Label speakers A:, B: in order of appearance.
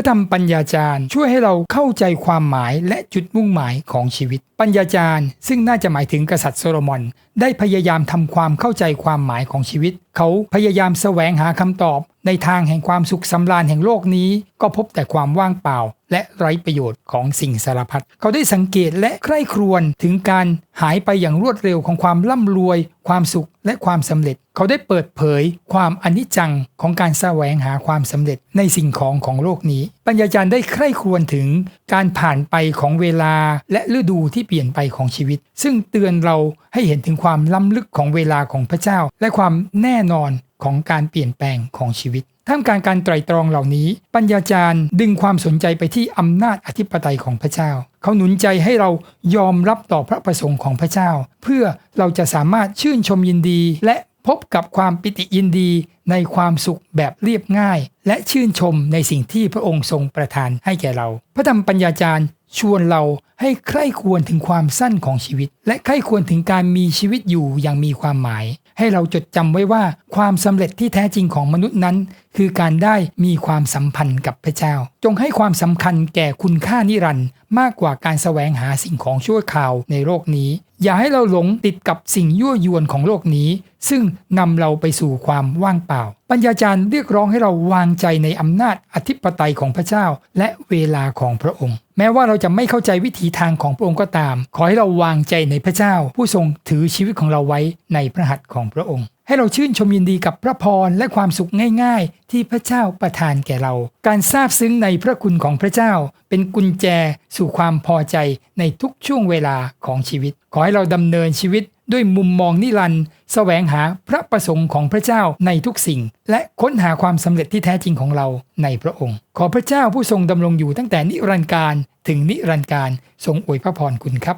A: ระธรรมปัญญาจารย์ช่วยให้เราเข้าใจความหมายและจุดมุ่งหมายของชีวิต ปัญญาจารย์ ซึ่งน่าจะหมายถึงกษัตริย์โซโลมอน ได้พยายามทำความเข้าใจความหมายของชีวิตเขาพยายามแสวงหาคำตอบ ในทางแห่งความสุขสำราญแห่งโลกนี้ ก็พบแต่ความว่างเปล่า และไร้ประโยชน์ของสิ่งสารพัดเขาได้สังเกตและใคร่ครวญถึงการหายไปอย่างรวดเร็วของความร่ำรวย ความสุขและความสำเร็จ เขาได้เปิดเผย ความอนิจจังของการแสวงหาความสำเร็จในสิ่งของของโลกนี้ ปัญญาจารย์ได้ใคร่ครวญถึงการผ่านไปของเวลาและฤดูที่เปลี่ยนไปของชีวิต ซึ่งเตือนเราให้เห็นถึงความล้ำลึกของเวลาของพระเจ้า และความแน่นอนของการเปลี่ยนแปลงของชีวิต ท่ามกลางการไตรตรองเหล่านี้ ปัญญาจารย์ดึงความสนใจไปที่อำนาจอธิปไตยของพระเจ้า เขาหนุนใจให้เรายอมรับต่อพระประสงค์ของพระเจ้า เพื่อเราจะสามารถชื่นชมยินดี และพบกับความปิติยินดีในความสุขแบบเรียบง่าย และชื่นชมในสิ่งที่พระองค์ทรงประทานให้แก่เรา พระธรรมปัญญาจารย์ชวนเรา ให้ใคร่ควรถึงความสั้นของชีวิต และใคร่ควรถึงการมีชีวิตอยู่อย่างมีความหมาย ให้เราจดจำไว้ว่าความสำเร็จที่แท้จริงของมนุษย์นั้น คือการได้มีความสัมพันธ์กับพระเจ้า จงให้ความสำคัญแก่คุณค่านิรันดร์มากกว่าการแสวงหาสิ่งของชั่วคราวในโลกนี้ อย่าให้เราหลงติดกับสิ่งยั่วยวนของโลกนี้ ซึ่งนำเราไปสู่ความว่างเปล่า ปัญญาจารย์เรียกร้องให้เราวางใจในอำนาจอธิปไตยของพระเจ้า และเวลาของพระองค์ แม้ว่าเราจะไม่เข้าใจวิถีทางของพระองค์ก็ตาม ขอให้เราวางใจในพระเจ้า ผู้ทรงถือชีวิตของเราไว้ในพระหัตถ์ของพระองค์ ให้เราชื่นชมยินดีกับพระพรและความสุขง่ายๆ ที่พระเจ้าประทานแก่เรา การซาบซึ้งในพระคุณของพระเจ้า เป็นกุญแจสู่ความพอใจในทุกช่วงเวลาของชีวิต ขอให้เราดำเนินชีวิตด้วยมุมมองนิรันดร์แสวงหาพระประสงค์ของพระเจ้าในทุกสิ่ง และค้นหาความสำเร็จที่แท้จริงของเราในพระองค์ ขอพระเจ้าผู้ทรงดำรงอยู่ตั้งแต่นิรันดร์การ ถึงนิรันดร์การทรงอวยพระพรคุณครับ